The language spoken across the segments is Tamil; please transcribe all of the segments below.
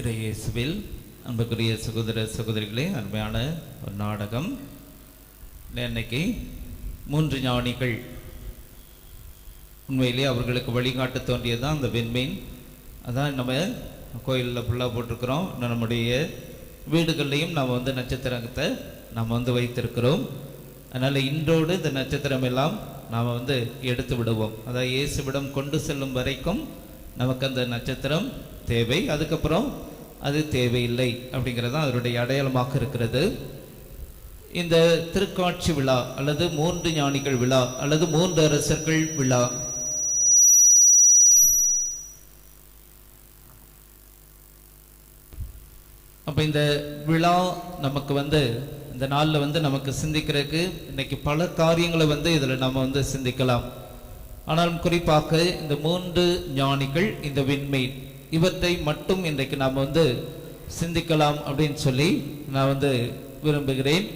இறையேசுவில் அன்புக்குரிய சகோதர சகோதரிகளே அருமையான ஒரு நாடகம். இன்னைக்கு மூன்று ஞானிகள். உண்மையிலே அவர்களுக்கு வழிகாட்ட தோன்றியதுதான் அந்த வெண்மீன். அதான் நம்ம கோயிலில் ஃபுல்லாக போட்டிருக்கிறோம். இன்னும் நம்முடைய வீடுகள்லையும் நாம் வந்து நட்சத்திரத்தை நாம் வந்து வைத்திருக்கிறோம். அதனால் இன்றோடு இந்த நட்சத்திரம் எல்லாம் நாம் வந்து எடுத்து விடுவோம். அதாவது இயேசுவிடம் கொண்டு செல்லும் வரைக்கும் நமக்கு அந்த நட்சத்திரம் தேவை. அதுக்கப்புறம் அது தேவையில்லை அப்படிங்கிறது தான் அதனுடைய அடையாளமாக இருக்கிறது. இந்த திருக்காட்சி விழா அல்லது மூன்று ஞானிகள் விழா அல்லது மூன்று அரசர்கள் விழா. அப்போ இந்த விழா நமக்கு வந்து இந்த நாளில் வந்து நமக்கு சிந்திக்கிறதுக்கு இன்னைக்கு பல காரியங்களை வந்து இதில் நம்ம வந்து சிந்திக்கலாம். ஆனாலும் குறிப்பாக இந்த மூன்று ஞானிகள் இந்த விண்மை இவற்றை மட்டும் இன்றைக்கு நாம் வந்து சிந்திக்கலாம் அப்படின்னு சொல்லி நான் வந்து விரும்புகிறேன்.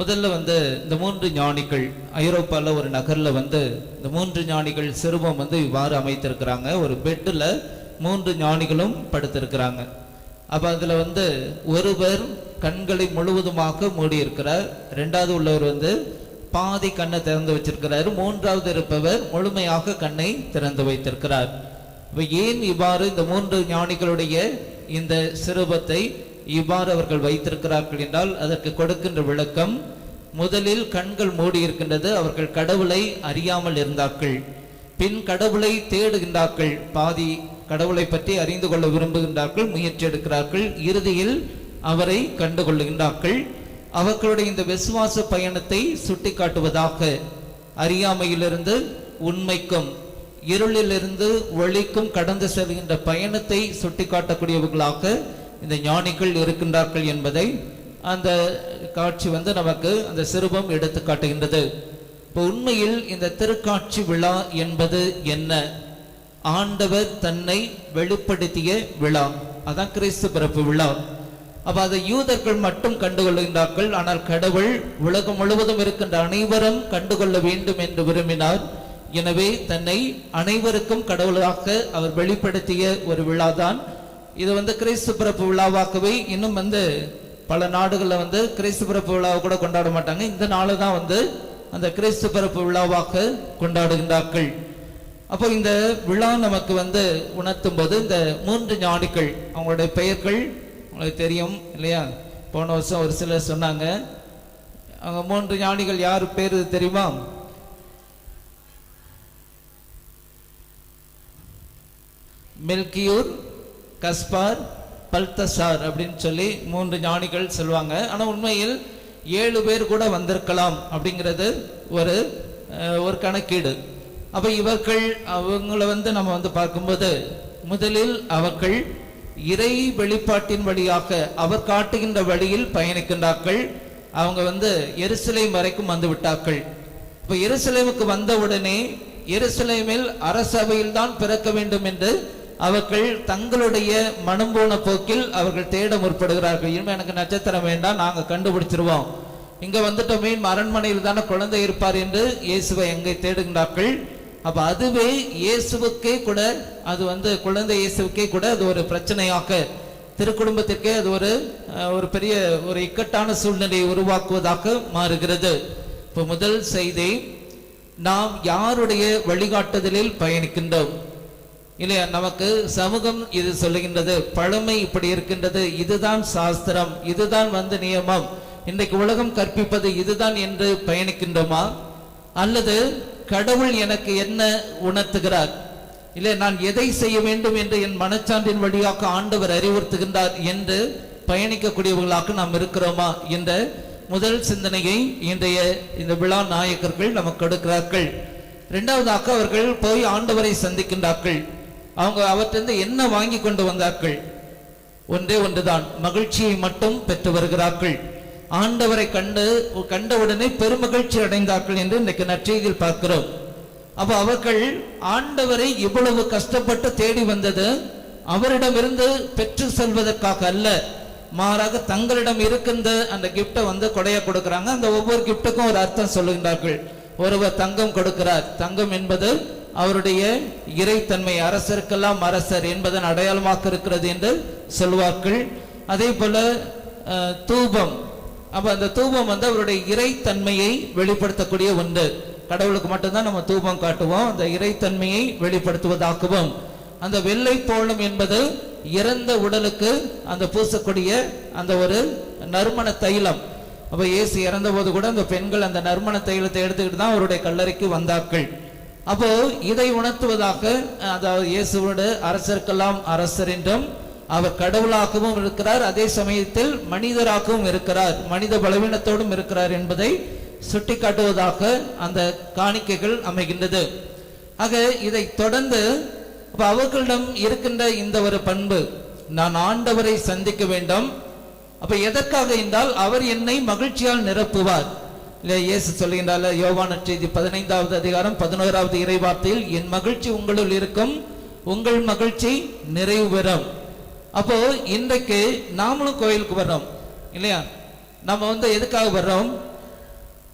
முதல்ல வந்து இந்த மூன்று ஞானிகள் ஐரோப்பாவில் ஒரு நகரில் வந்து இந்த மூன்று ஞானிகள் சிறுவம் வந்து இவ்வாறு அமைத்திருக்கிறாங்க. ஒரு பெட்டில் மூன்று ஞானிகளும் படுத்திருக்கிறாங்க. அப்போ அதில் வந்து ஒருவர் கண்களை முழுவதுமாக மூடியிருக்கிறார். ரெண்டாவது உள்ளவர் வந்து பாதி கண்ணை திறந்து வச்சிருக்கிறார். மூன்றாவது இருப்பவர் முழுமையாக கண்ணை திறந்து வைத்திருக்கிறார். இப்போ ஏன் இவ்வாறு இந்த மூன்று ஞானிகளுடைய இந்த சிறுபத்தை இவ்வாறு அவர்கள் வைத்திருக்கிறார்கள் என்றால் அதற்கு கொடுக்கின்ற விளக்கம் முதலில் கண்கள் மூடி இருக்கின்றது அவர்கள் கடவுளை அறியாமல் இருந்தார்கள். பின் கடவுளை தேடுகின்றார்கள் பாதி கடவுளை பற்றி அறிந்து கொள்ள விரும்புகின்றார்கள் முயற்சி எடுக்கிறார்கள் இறுதியில் அவரை கண்டுகொள்ளுகின்றார்கள். அவர்களுடைய இந்த விசுவாச பயணத்தை சுட்டிக்காட்டுவதாக அறியாமையிலிருந்து உண்மைக்கும் இருளிலிருந்து ஒளிக்கும் கடந்து செல்கின்ற பயணத்தை சுட்டிக்காட்டக்கூடியவர்களாக இந்த ஞானிகள் இருக்கின்றார்கள் என்பதை அந்த காட்சி வந்து நமக்கு அந்த சிறுபம் எடுத்து காட்டுகின்றது. இப்போ உண்மையில் இந்த திருக்காட்சி விழா என்பது என்ன? ஆண்டவர் தன்னை வெளிப்படுத்திய விழா. அதான் கிறிஸ்து பிறப்பு விழா. அப்போ அதை யூதர்கள் மட்டும் கண்டுகொள்கின்றார்கள் ஆனால் கடவுள் உலகம் முழுவதும் இருக்கின்ற அனைவரும் கண்டுகொள்ள வேண்டும் என்று விரும்பினார். எனவே தன்னை அனைவருக்கும் கடவுளாக அவர் வெளிப்படுத்திய ஒரு விழா தான் இது வந்து கிறிஸ்து பிறப்பு விழாவாகவே இன்னும் வந்து பல நாடுகளில் வந்து கிறிஸ்து பிறப்பு விழாவை கூட கொண்டாட மாட்டாங்க. இந்த நாளை தான் வந்து அந்த கிறிஸ்து பிறப்பு விழாவாக கொண்டாடுகின்றார்கள். அப்போ இந்த விழா நமக்கு வந்து உணர்த்தும் போது இந்த மூன்று ஞானிகள் அவங்களுடைய பெயர்கள் உங்களுக்கு தெரியும் இல்லையா? போன வருஷம் ஒரு சிலர் சொன்னாங்க. அவங்க மூன்று ஞானிகள் யார் பேர் தெரியுமா? மில்கியூர் கஸ்பார் பல்தசார் அப்படின்னு சொல்லி மூன்று ஞானிகள் சொல்லுவாங்க. ஆனால் உண்மையில் ஏழு பேர் கூட வந்திருக்கலாம் அப்படிங்கிறது ஒரு ஒரு கணக்கீடு. அப்போ இவர்கள் அவங்கள வந்து நம்ம வந்து பார்க்கும்போது முதலில் அவர்கள் இறை வெளிப்பாட்டின் வழியாக அவர் காட்டுகின்ற வழியில் பயணிக்கின்றார்கள். அவங்க வந்து எருசலேம் வரைக்கும் வந்து விட்டார்கள். இப்போ எருசலேமுக்கு வந்தவுடனே எருசலேமில் அரசவையில் தான் பிறக்க வேண்டும் என்று அவர்கள் தங்களுடைய மனம் போன போக்கில் அவர்கள் தேட முற்படுகிறார்கள். இனிமே எனக்கு நட்சத்திரம் வேண்டாம் நாங்க கண்டுபிடிச்சிருவோம். இங்க வந்துட்டோமே அரண்மனையில் தானே குழந்தை இருப்பார் என்று இயேசுவை எங்கே தேடுகின்றார்கள்? அப்ப அதுவே இயேசுவுக்கே கூட அது வந்து குழந்தை இயேசுவுக்கே கூட அது ஒரு பிரச்சனையாக. திருக்குடும்பத்திற்கே அது ஒரு ஒரு பெரிய ஒரு இக்கட்டான சூழ்நிலையை உருவாக்குவதாக மாறுகிறது. இப்போ முதல் செய்தி நாம் யாருடைய வழிகாட்டுதலில் பயணிக்கின்றோம்? இல்லையா நமக்கு சமூகம் இது சொல்லுகின்றது பழமை இப்படி இருக்கின்றது இதுதான் சாஸ்திரம் இதுதான் வந்து நியமம். இன்றைக்கு உலகம் கற்பிப்பது இதுதான் என்று பயணிக்கின்றோமா? அல்லது கடவுள் எனக்கு என்ன உணர்த்துகிறார்? இல்லை நான் எதை செய்ய வேண்டும் என்று என் மனச்சான்றின் வழியாக ஆண்டவர் அறிவுறுத்துகின்றார் என்று பயணிக்கக்கூடியவர்களாக நாம் இருக்கிறோமா என்ற முதல் சிந்தனையை இன்றைய இந்த விழா நாயக்கர்கள் நமக்கு கொடுக்கிறார்கள். இரண்டாவதாக அவர்கள் போய் ஆண்டவரை சந்திக்கின்றார்கள். அவங்க அவற்றிருந்து என்ன வாங்கி கொண்டு வந்தார்கள்? ஒன்றே ஒன்றுதான். மகிழ்ச்சியை மட்டும் பெற்று வருகிறார்கள். ஆண்டவரை கண்டு கண்டவுடனே பெருமகிழ்ச்சி அடைந்தார்கள் என்று இன்றைக்கு நற்செய்தியில் பார்க்கிறோம். அப்போ அவர்கள் ஆண்டவரை இவ்வளவு கஷ்டப்பட்டு தேடி வந்தது அவரிடமிருந்து பெற்று செல்வதற்காக அல்ல. மாறாக தங்களிடம் இருக்கின்ற அந்த கிஃப்டை வந்து கொடையா கொடுக்கிறாங்க. அந்த ஒவ்வொரு கிஃப்ட்டுக்கும் ஒரு அர்த்தம் சொல்லுகின்றார்கள். ஒருவர் தங்கம் கொடுக்கிறார். தங்கம் என்பது அவருடைய இறைத்தன்மை அரசருக்கெல்லாம் அரசர் என்பதன் அடையாளமாக இருக்கிறது என்று சொல்வார்கள். அதே போல தூபம். அப்ப அந்த தூபம் வந்து அவருடைய இறைத்தன்மையை வெளிப்படுத்தக்கூடிய ஒன்று. கடவுளுக்கு மட்டும்தான் நம்ம தூபம் காட்டுவோம். அந்த இறைத்தன்மையை வெளிப்படுத்துவதாக்குவோம். அந்த வெள்ளை போலும் என்பது இறந்த உடலுக்கு அந்த பூசக்கூடிய அந்த ஒரு நறுமண தைலம். அப்ப இயேசு இறந்த போது கூட அந்த பெண்கள் அந்த நறுமண தைலத்தை எடுத்துக்கிட்டு தான் அவருடைய கல்லறைக்கு வந்தார்கள். அப்போ இதை உணர்த்துவதாக அதாவது இயேசுவோடு அரசருக்கெல்லாம் அரசர் என்றும் அவர் கடவுளாகவும் இருக்கிறார் அதே சமயத்தில் மனிதராகவும் இருக்கிறார் மனித பலவீனத்தோடும் இருக்கிறார் என்பதை சுட்டிக்காட்டுவதாக அந்த காணிக்கைகள் அமைகின்றது. ஆக இதை தொடர்ந்து அப்போ அவர்களிடம் இருக்கின்ற இந்த ஒரு பண்பு நான் ஆண்டவரை சந்திக்க வேண்டும். அப்ப எதற்காக என்றால் அவர் என்னை மகிழ்ச்சியால் நிரப்புவார். இல்லை இயேசு சொல்லுகின்றார் யோவான செய்தி பதினைந்தாவது அதிகாரம் பதினோராவது இறைவார்த்தையில் என் மகிழ்ச்சி உங்களுள் இருக்கும் உங்கள் மகிழ்ச்சி நிறைவு பெறும். அப்போ இன்றைக்கு நாமளும் கோயிலுக்கு வர்றோம் இல்லையா? நம்ம வந்து எதுக்காக வர்றோம்?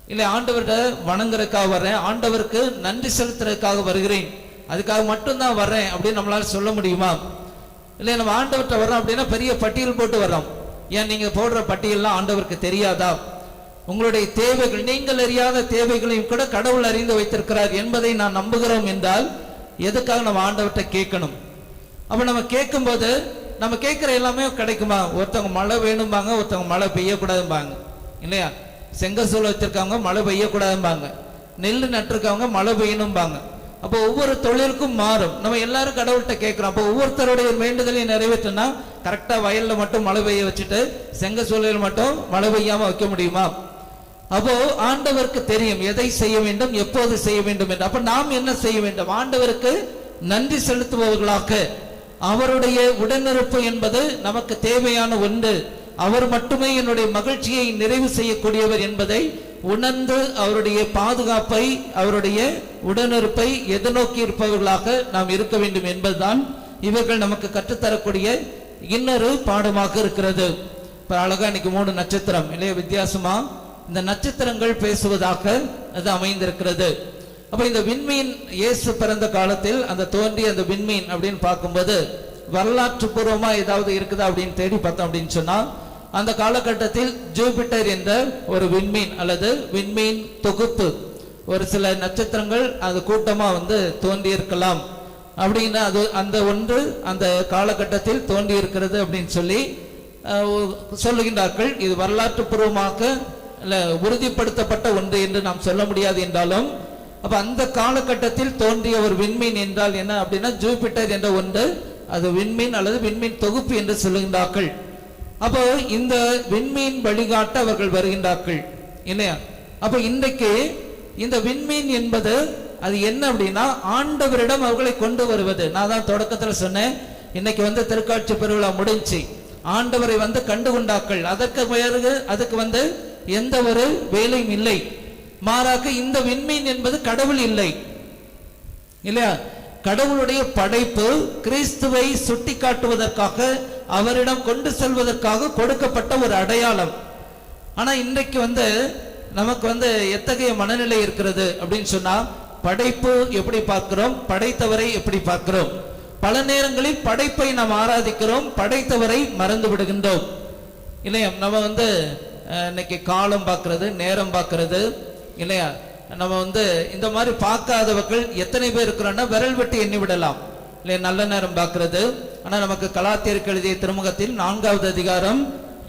இல்லை ஆண்டவர்கிட்ட வணங்குறதுக்காக வர்றேன் ஆண்டவருக்கு நன்றி செலுத்துறதுக்காக வருகிறேன் அதுக்காக மட்டும்தான் வர்றேன் அப்படின்னு நம்மளால சொல்ல முடியுமா? இல்லை நம்ம ஆண்டவர்கிட்ட வர்றோம் அப்படின்னா பெரிய பட்டியல் போட்டு வர்றோம். ஏன் நீங்க போடுற பட்டியல்லாம் ஆண்டவருக்கு தெரியாதா? உங்களுடைய தேவைகள் நீங்கள் அறியாத தேவைகளையும் கூட கடவுள் அறிந்து வைத்திருக்கிறார் என்பதை நான் நம்புகிறோம் என்றால் எதுக்காக நம்ம ஆண்டவர்கிட்ட கேட்கணும்? அப்போ நம்ம கேட்கும்போது நம்ம கேட்குற எல்லாமே கிடைக்குமா? ஒருத்தவங்க மழை வேணும்பாங்க ஒருத்தவங்க மழை பெய்யக்கூடாதும்பாங்க. இல்லையா? செங்கசூழல் வச்சுருக்கவங்க மழை பெய்யக்கூடாதும்பாங்க. நெல் நட்டிருக்கவங்க மழை பெய்யணும்பாங்க. அப்போ ஒவ்வொரு தொழிலுக்கும் மாறும். நம்ம எல்லாரும் கடவுள்கிட்ட கேட்குறோம். அப்போ ஒவ்வொருத்தருடைய வேண்டுதலையும் நிறைவேற்றினா கரெக்டாக வயலில் மட்டும் மழை பெய்ய வச்சுட்டு செங்க சூழலில் மட்டும் மழை பெய்யாமல் வைக்க முடியுமா? அப்போ ஆண்டவருக்கு தெரியும் எதை செய்ய வேண்டும் எப்போது செய்ய வேண்டும் என்று. அப்ப நாம் என்ன செய்ய வேண்டும்? ஆண்டவருக்கு நன்றி செலுத்துபவர்களாக. அவருடைய உடனிருப்பு என்பது நமக்கு தேவையான ஒன்று. அவர் மட்டுமே என்னுடைய மகிழ்ச்சியை நிறைவு செய்யக்கூடியவர் என்பதை உணர்ந்து அவருடைய பாதுகாப்பை அவருடைய உடனிருப்பை எதிர்நோக்கி இருப்பவர்களாக நாம் இருக்க வேண்டும் என்பதுதான் இவர்கள் நமக்கு கற்றுத்தரக்கூடிய இன்னொரு பாடமாக இருக்கிறது. இப்ப அழகா இன்னைக்கு மூணு நட்சத்திரம். இல்லையா வித்தியாசமா? இந்த நட்சத்திரங்கள் பேசுவதாக அது அமைந்திருக்கிறது. அப்ப இந்த விண்மீன் இயேசு பிறந்த காலத்தில் அந்த தோன்றிய அந்த விண்மீன் அப்படின்னு பார்க்கும்போது வரலாற்று பூர்வமா ஏதாவது இருக்குதா அப்படின்னு தேடி பார்த்தோம் அப்படின்னு சொன்னா அந்த காலகட்டத்தில் ஜூபிட்டர் என்ற ஒரு விண்மீன் அல்லது விண்மீன் தொகுப்பு ஒரு சில நட்சத்திரங்கள் அது கூட்டமா வந்து தோன்றியிருக்கலாம். அப்படின்னு அது அந்த ஒன்று அந்த காலகட்டத்தில் தோன்றியிருக்கிறது அப்படின்னு சொல்லி சொல்லுகின்றார்கள். இது வரலாற்று பூர்வமாக உறுதிப்படுத்தப்பட்ட ஒன்று என்று நாம் சொல்ல முடியாது என்றாலும் அப்ப அந்த காலகட்டத்தில் தோன்றிய ஒரு விண்மீன் என்றால் என்ன அப்படின்னா ஜூபிட்டர் என்ற ஒன்று அது விண்மீன் அல்லது விண்மீன் தொகுப்பு என்று சொல்லுகின்றார்கள். அப்போ இந்த விண்மீன் வழிகாட்ட அவர்கள் வருகின்றார்கள் இல்லையா? அப்ப இன்றைக்கு இந்த விண்மீன் என்பது அது என்ன அப்படின்னா ஆண்டவரிடம் அவர்களை கொண்டு வருவது. நான் தான் தொடக்கத்துல சொன்னேன் இன்னைக்கு வந்து திருக்காட்சி பெருவிழா முடிஞ்சு ஆண்டவரை வந்து கண்டு கொண்டாக்கள் அதற்கு பிறகு அதுக்கு வந்து எந்த ஒரு வேலையும் இல்லை. மாறாக இந்த விண்மீன் என்பது கடவுள் இல்லை. இல்லையா? கடவுளுடைய படைப்பு கிறிஸ்துவை சுட்டிக்காட்டுவதற்காக அவரிடம் கொண்டு செல்வதற்காக கொடுக்கப்பட்ட ஒரு அடையாளம். ஆனா இன்றைக்கு வந்து நமக்கு வந்து எத்தகைய மனநிலை இருக்கிறது அப்படின்னு சொன்னா படைப்பு எப்படி பார்க்கிறோம் படைத்தவரை எப்படி பார்க்கிறோம்? பல நேரங்களில் படைப்பை நாம் ஆராதிக்கிறோம் படைத்தவரை மறந்து விடுகின்றோம். இல்லையா? நம்ம வந்து இன்னைக்கு காலம் பார்க்கறது நேரம் பார்க்கறது இல்லையா? நம்ம வந்து இந்த மாதிரி பார்க்காதவர்கள் எத்தனை பேர் இருக்கிறோன்னா விரல் வெட்டி எண்ணி விடலாம். இல்லையா நல்ல நேரம் பார்க்கறது. ஆனா நமக்கு கலாத்தியருக்கு எழுதிய திருமுகத்தில் நான்காவது அதிகாரம்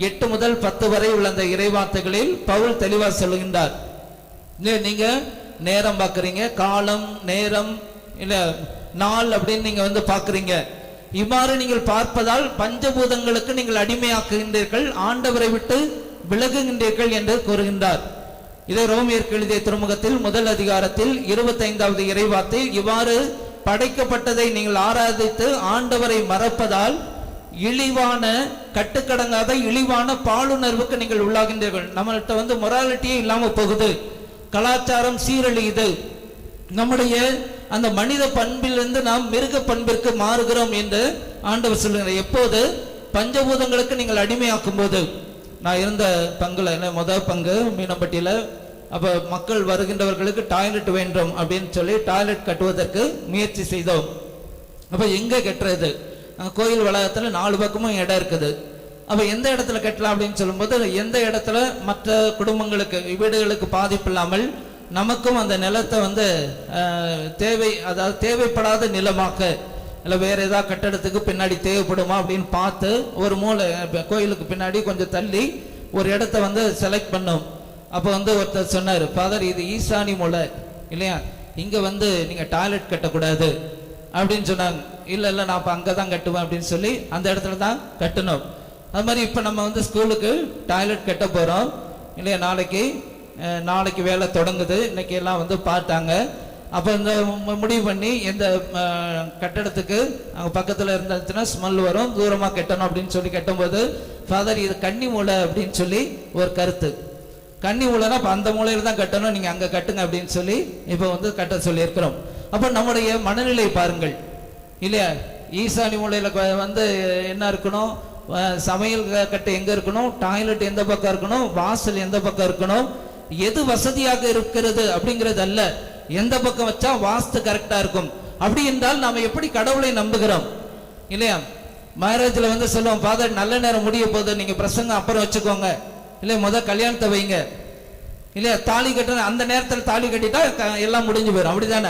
எட்டு முதல் பத்து வரை உள்ள அந்த இறைவார்த்தைகளில் பவுல் தெளிவாக சொல்லுகின்றார் இல்லையா நீங்க நேரம் பார்க்குறீங்க காலம் நேரம் இல்லை நாள் அப்படின்னு நீங்க வந்து பார்க்குறீங்க. இவ்வாறு நீங்கள் பார்ப்பதால் பஞ்சபூதங்களுக்கு நீங்கள் அடிமையாக்குகின்றீர்கள். ஆண்டவரை விட்டு விலகுகின்றீர்கள் என்று கூறுகின்றார். இதை ரோமியர் எழுதிய திருமுகத்தில் முதல் அதிகாரத்தில் இருபத்தைந்தாவது இறைவாத்தை இவ்வாறு படைக்கப்பட்டதை நீங்கள் ஆராதித்து ஆண்டவரை மறப்பதால் இழிவான கட்டுக்கடங்காத இழிவான பாலுணர்வுக்கு நீங்கள் உள்ளாகின்றீர்கள். நம்மள்ட்ட வந்து மொராலிட்டியே இல்லாம போகுது. கலாச்சாரம் சீரழியுது. நம்முடைய அந்த மனித பண்பிலிருந்து நாம் மிருக பண்பிற்கு மாறுகிறோம் என்று ஆண்டவர் சொல்லுகிறார். எப்போது? பஞ்சபூதங்களுக்கு நீங்கள் அடிமையாக்கும் போது நான் இருந்த பங்குல என்ன முதல் பங்கு மீனம்பட்டியில அப்போ மக்கள் வருகின்றவர்களுக்கு டாய்லெட் வேண்டும் அப்படின்னு சொல்லி டாய்லெட் கட்டுவதற்கு முயற்சி செய்தோம். அப்போ எங்கே கட்டுறது? கோயில் வளாகத்தில் நாலு பக்கமும் இடம் இருக்குது. அப்போ எந்த இடத்துல கட்டலாம் அப்படின்னு சொல்லும்போது எந்த இடத்துல மற்ற குடும்பங்களுக்கு வீடுகளுக்கு பாதிப்பு இல்லாமல் நமக்கும் அந்த நிலத்தை வந்து தேவை அதாவது தேவைப்படாத நிலமாக இல்லை வேறு ஏதாவது கட்டடத்துக்கு பின்னாடி தேவைப்படுமா அப்படின்னு பார்த்து ஒரு மூளை கோயிலுக்கு பின்னாடி கொஞ்சம் தள்ளி ஒரு இடத்த வந்து செலக்ட் பண்ணோம். அப்போ வந்து ஒருத்தர் சொன்னார் ஃபாதர் இது ஈசானி மூலை இல்லையா? இங்கே வந்து நீங்கள் டாய்லெட் கட்டக்கூடாது. அப்படின்னு சொன்னாங்க. இல்லை இல்லை நான் இப்போ அங்கே தான் கட்டுவேன் அப்படின்னு சொல்லி அந்த இடத்துல தான் கட்டணும் அது மாதிரி இப்போ நம்ம வந்து ஸ்கூலுக்கு டாய்லெட் கட்ட போகிறோம் இல்லையா? நாளைக்கு நாளைக்கு வேலை தொடங்குது. இன்னைக்கு எல்லாம் வந்து பார்த்தாங்க. அப்போ இந்த முடிவு பண்ணி எந்த கட்டடத்துக்கு அங்கே பக்கத்தில் இருந்துச்சுன்னா ஸ்மெல் வரும் தூரமாக கட்டணும் அப்படின்னு சொல்லி கட்டும்போது ஃபாதர் இது கன்னி மூலை அப்படின்னு சொல்லி ஒரு கருத்து. கன்னி மூளைனா இப்போ அந்த மூலையில் தான் கட்டணும் நீங்கள் அங்கே கட்டுங்க அப்படின்னு சொல்லி இப்போ வந்து கட்ட சொல்லியிருக்கிறோம். அப்போ நம்முடைய மனநிலை பாருங்கள். இல்லையா? ஈசானி மூலையில் வந்து என்ன இருக்கணும்? சமையல் க- கட்டு இருக்கணும்? டாய்லெட் எந்த பக்கம் இருக்கணும்? வாசல் எந்த பக்கம் இருக்கணும்? எது வசதியாக இருக்கிறது அப்படிங்கிறது அல்ல எந்த பக்கம் வச்சா வாஸ்து கரெக்டா இருக்கும். அப்படி என்றால் நாம எப்படி கடவுளை நம்புகிறோம்? இல்லையா? மேரேஜ்ல வந்து சொல்லுவோம் ஃபாதர் நல்ல நேரம் முடிய போது நீங்க பிரசங்கம் அப்புறம் வச்சுக்கோங்க. இல்லையா? முதல் கல்யாணத்தை வைங்க. இல்லையா? தாலி கட்ட அந்த நேரத்தில் தாலி கட்டிட்டா க- எல்லாம் முடிஞ்சு போயிடும் அப்படிதானே?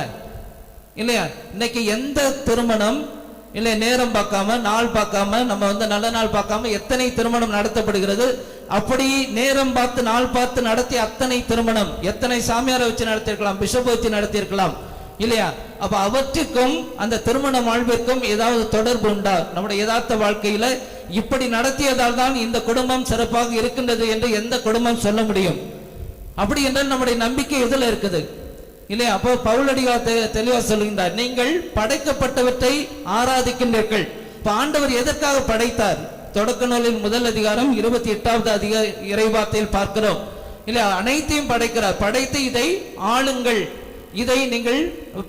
இல்லையா? இன்னைக்கு எந்த திருமணம் இல்லை நேரம் பார்க்காம நாள் பார்க்காம நம்ம வந்து நல்ல நாள் பார்க்காம எத்தனை திருமணம் நடத்தப்படுகிறது? அப்படி நேரம் பார்த்து நாள் பார்த்து நடத்திய அத்தனை திருமணம் எத்தனை சாமியாரை வச்சு நடத்தியிருக்கலாம் பிஷப் வச்சு நடத்தியிருக்கலாம் இல்லையா? அப்ப அவற்றுக்கும் அந்த திருமண வாழ்விற்கும் ஏதாவது தொடர்பு உண்டா? நம்முடைய யதார்த்த வாழ்க்கையில இப்படி நடத்தியதால் தான் இந்த குடும்பம் சிறப்பாக இருக்கின்றது என்று எந்த குடும்பம் சொல்ல முடியும்? அப்படி என்றால் நம்முடைய நம்பிக்கை எதுல இருக்குது? இல்லையா? அப்போ பவுலடியார் தெளிவா சொல்லுகின்றார் நீங்கள் படைக்கப்பட்டவற்றை ஆராதிக்கின்றீர்கள். இப்ப ஆண்டவர் எதற்காக படைத்தார்? தொடக்க நூலின் முதல் அதிகாரம் இருபத்தி எட்டாவது அதிக இறைவார்த்தையில் பார்க்கிறோம். இல்லையா? அனைத்தையும் படைக்கிறார். படைத்து இதை ஆளுங்கள். இதை நீங்கள்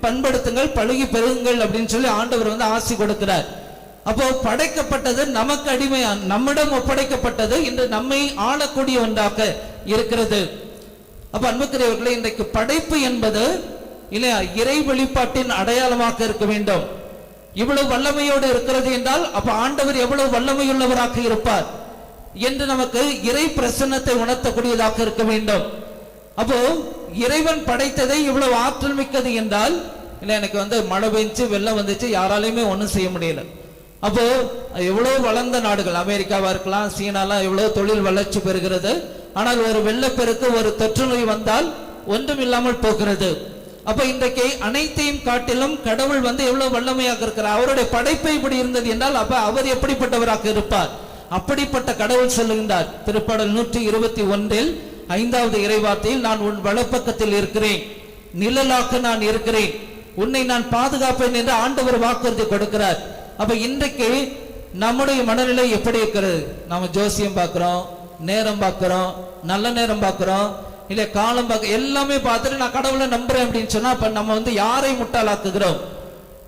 பண்படுத்துங்கள் பழுகி பெறுங்கள் அப்படின்னு சொல்லி ஆண்டவர் வந்து ஆசி கொடுக்கிறார். அப்போ படைக்கப்பட்டது நமக்கு அடிமை நம்மிடம் ஒப்படைக்கப்பட்டது இன்று நம்மை ஆளக்கூடிய ஒன்றாக இருக்கிறது. அப்ப அன்புக்குரியவர்களே இன்றைக்கு படைப்பு என்பது இல்லையா இறை வெளிப்பாட்டின் அடையாளமாக இருக்க வேண்டும். இவ்வளவு வல்லமையோடு இருக்கிறது என்றால் அப்ப ஆண்டவர் எவ்வளவு வல்லமையுள்ளவராக இருப்பார்? என்று நமக்கு இறை பிரசன்னத்தை உணர்த்தக்கூடியதாக இருக்க வேண்டும். அப்போ இறைவன் படைத்ததை இவ்வளவு ஆற்றல் மிக்கது என்றால் இல்லை எனக்கு வந்து மழை பெஞ்சு வெள்ளம் வந்துச்சு யாராலையுமே ஒன்றும் செய்ய முடியல. அப்போ எவ்வளவு வளர்ந்த நாடுகள் அமெரிக்காவா இருக்கலாம் சீனாலாம் எவ்வளவு தொழில் வளர்ச்சி பெறுகிறது. ஆனால் ஒரு வெள்ளப்பெருக்கு ஒரு தொற்று நோய் வந்தால் ஒன்றும் இல்லாமல் போகிறது. அப்ப இன்றைக்கு அனைத்தையும் காட்டிலும் கடவுள் வந்து எவ்வளவு வல்லமையாக இருக்கிறார்? அவருடைய படைப்பு இப்படி இருந்தது என்றால் அப்ப அவர் எப்படிப்பட்டவராக இருப்பார்? அப்படிப்பட்ட கடவுள் சொல்லுகின்றார். திருப்பாடல் நூற்றி இருபத்தி ஒன்றில் ஐந்தாவது இறைவார்த்தையில் நான் உன் வலப்பக்கத்தில் இருக்கிறேன். நிழலாக்க நான் இருக்கிறேன். உன்னை நான் பாதுகாப்பேன் என்று ஆண்டவர் வாக்குறுதி கொடுக்கிறார். அப்ப இன்றைக்கு நம்முடைய மனநிலை எப்படி இருக்கிறது? நாம ஜோசியம் பார்க்கிறோம் நேரம் பார்க்கிறோம் நல்ல நேரம் பார்க்கிறோம் இல்ல காலம் பார்க்க எல்லாமே பார்த்துட்டு நான் கடவுளை நம்புறேன் அப்படின்னு சொன்னா அப்ப நம்ம வந்து யாரை முட்டாளாக்குகிறோம்?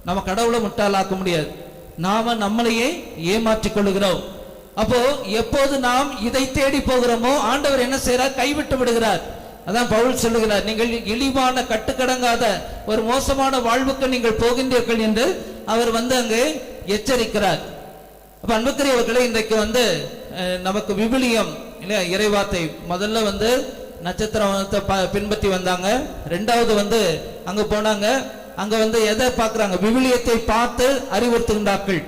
நம்ம கடவுளை முட்டாளாக்க முடியாது. நாம நம்மளையே ஏமாற்றிக் கொள்ளுகிறோம். அப்போ எப்போது நாம் இதை தேடி போகிறோமோ ஆண்டவர் என்ன செய்யறார் கைவிட்டு விடுகிறார். அதான் பவுல் சொல்லுகிறார் நீங்கள் இழிவான கட்டுக்கடங்காத ஒரு மோசமான வாழ்வுக்கு நீங்கள் போகின்றீர்கள் என்று அவர் வந்து அங்கே எச்சரிக்கிறார். அப்ப அன்புக்குரியவர்களே இன்றைக்கு வந்து நமக்கு விபிலியம் இல்லையா இறைவார்த்தை முதல்ல வந்து நட்சத்திரத்தை ப- பின்பற்றி வந்தாங்க. ரெண்டாவது வந்து அங்கே போனாங்க. அங்கே வந்து எதை பார்க்குறாங்க? விவிலியத்தை பார்த்து அறிவுறுத்துகின்றார்கள்.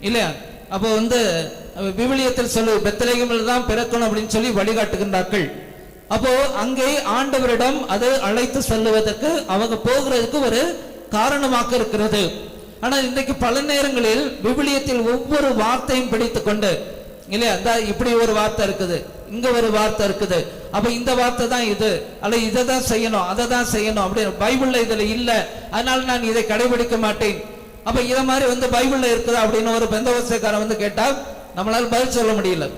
இல்லையா? அப்போ வந்து விவிலியத்தில் சொல்லு பெத்தலேகமில் தான் பிறக்கணும் அப்படின்னு சொல்லி வழிகாட்டுகின்றார்கள். அப்போ அங்கே ஆண்டவரிடம் அது அழைத்து செல்லுவதற்கு அவங்க போகிறதுக்கு ஒரு காரணமாக இருக்கிறது. ஆனால் இன்றைக்கு பல நேரங்களில் விவிலியத்தில் ஒவ்வொரு வார்த்தையும் பிடித்து கொண்டு இல்லையா? இந்த இப்படி ஒரு வார்த்தை இருக்குது. இங்க ஒரு வார்த்தை இருக்குது. அப்ப இந்த வார்த்தை தான் இது. அல்ல இதை தான் செய்யணும் அதை தான் செய்யணும் அப்படின்னு பைபிள்ல இதுல இல்ல. அதனால நான் இதை கடைபிடிக்க மாட்டேன். அப்ப இத மாதிரி வந்து பைபிள்ல இருக்குதா அப்படின்னு ஒரு பெந்தவசக்காரன் வந்து கேட்டா நம்மளால பதில் சொல்ல முடியல.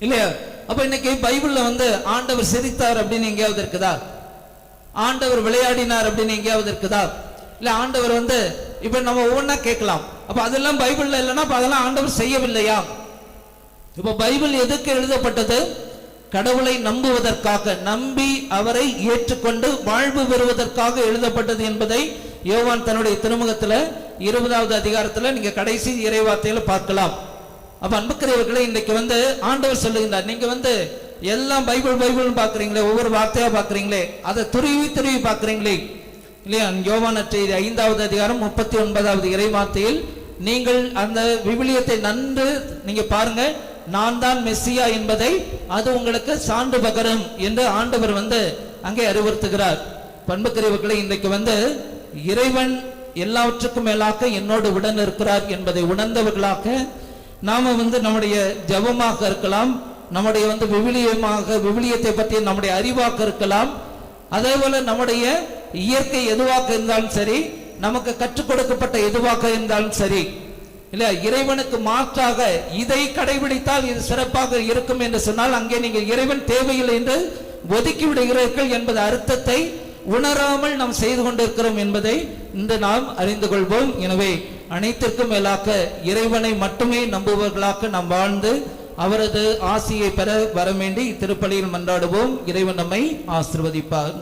இல்லையா? அப்ப இன்னைக்கு பைபிள்ல வந்து ஆண்டவர் சிரித்தார் அப்படின்னு எங்கேயாவது இருக்குதா? ஆண்டவர் விளையாடினார் அப்படின்னு எங்கேயாவது இருக்குதா? இல்ல ஆண்டவர் வந்து இப்ப நம்ம ஒவ்வொன்றா கேட்கலாம். அப்ப அதெல்லாம் பைபிள்ல இல்லைன்னா அப்ப அதெல்லாம் ஆண்டவர் செய்யவில்லையா? இப்ப பைபிள் எதுக்கு எழுதப்பட்டது? கடவுளை நம்புவதற்காக நம்பி அவரை ஏற்றுக்கொண்டு வாழ்வு பெறுவதற்காக எழுதப்பட்டது என்பதை யோவான் தன்னுடைய திருமுகத்தில் இருபதாவது அதிகாரத்துல நீங்க கடைசி இறைவார்த்தையில பார்க்கலாம். அப்ப அன்புக்குரியவர்களே இன்னைக்கு வந்து ஆண்டவர் சொல்லுகின்றார். நீங்க வந்து எல்லாம் பைபிள் பைபிள்னு பாக்குறீங்களே ஒவ்வொரு வார்த்தையா பாக்குறீங்களே அதை துருவி துருவி பாக்குறீங்களே இல்லையா? யோவான செய்தி ஐந்தாவது அதிகாரம் முப்பத்தி ஒன்பதாவது இறைவார்த்தையில் நீங்கள் அந்த விவிலியத்தை நன்று நீங்க பாருங்க. நான் தான் மெஸ்ஸியா என்பதை அது உங்களுக்கு சான்று பகரும் என்று ஆண்டவர் வந்து அங்கே அறிவுறுத்துகிறார். பண்புக்கறிவுகளை இன்றைக்கு வந்து இறைவன் எல்லாவற்றுக்கும் மேலாக என்னோடு உடன் இருக்கிறார் என்பதை உணர்ந்தவர்களாக நாம வந்து நம்முடைய ஜெபமாக இருக்கலாம் நம்முடைய வந்து விவிலியமாக விவிலியத்தை பற்றி நம்முடைய அறிவாக இருக்கலாம். அதே போல நம்முடைய இயற்கை எதுவாக இருந்தாலும் சரி நமக்கு கற்றுக் கொடுக்கப்பட்ட எதுவாக இருந்தாலும் சரி இல்ல இறைவனுக்கு மாற்றாக இதை கடைபிடித்தால் இது சிறப்பாக இருக்கும் என்று சொன்னால் அங்கே நீங்கள் இறைவன் தேவையில்லை என்று ஒதுக்கி விடுகிறீர்கள் என்பது அர்த்தத்தை உணராமல் நாம் செய்து கொண்டிருக்கிறோம் என்பதை இன்று நாம் அறிந்து கொள்வோம். எனவே அனைத்திற்கும் மேலாக இறைவனை மட்டுமே நம்புபவர்களாக நாம் வாழ்ந்து அவரது ஆசியை பெற வர வேண்டி திருப்பலியில் மன்றாடுவோம். இறைவன் நம்மை ஆசிர்வதிப்பார்.